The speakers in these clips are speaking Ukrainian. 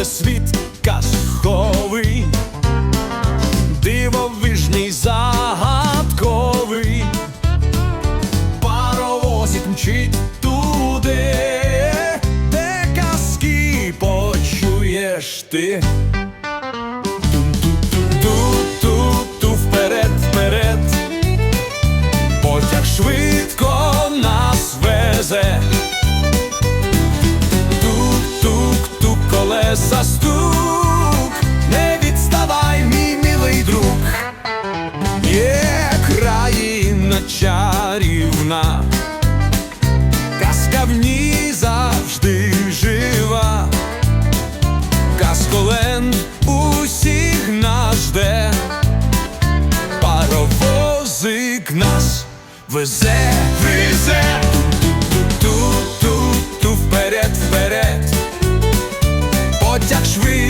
це світ казковий, дивовижний загадковий, паровозик мчить туди, де казки почуєш ти. Ту-ту-ту вперед, вперед, потяг швидко нас везе. Казка в ній завжди жива. Касколен усіх нас жде, паровозик нас везе, везе, ту-ту-ту вперед, вперед, потяг швидко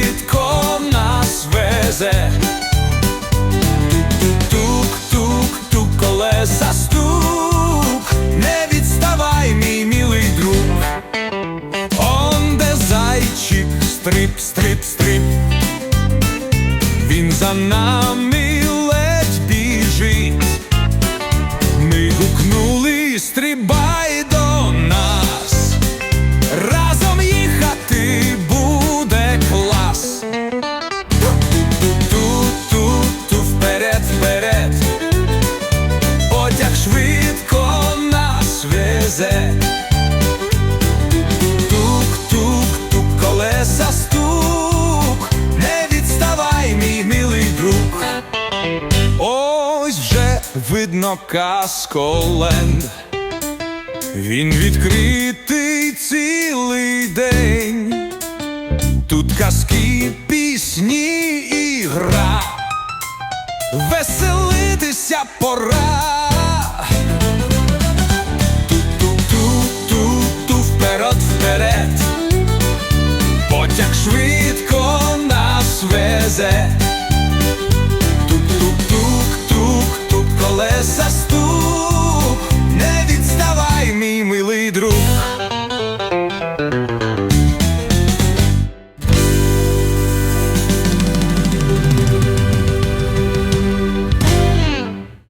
стрип, стрип. Він за нами вже видно касколенд. Він відкритий цілий день. Тут казки, пісні і гра. Веселитися пора. Ту-ту-ту вперед, вперед, потяг швидко нас везе.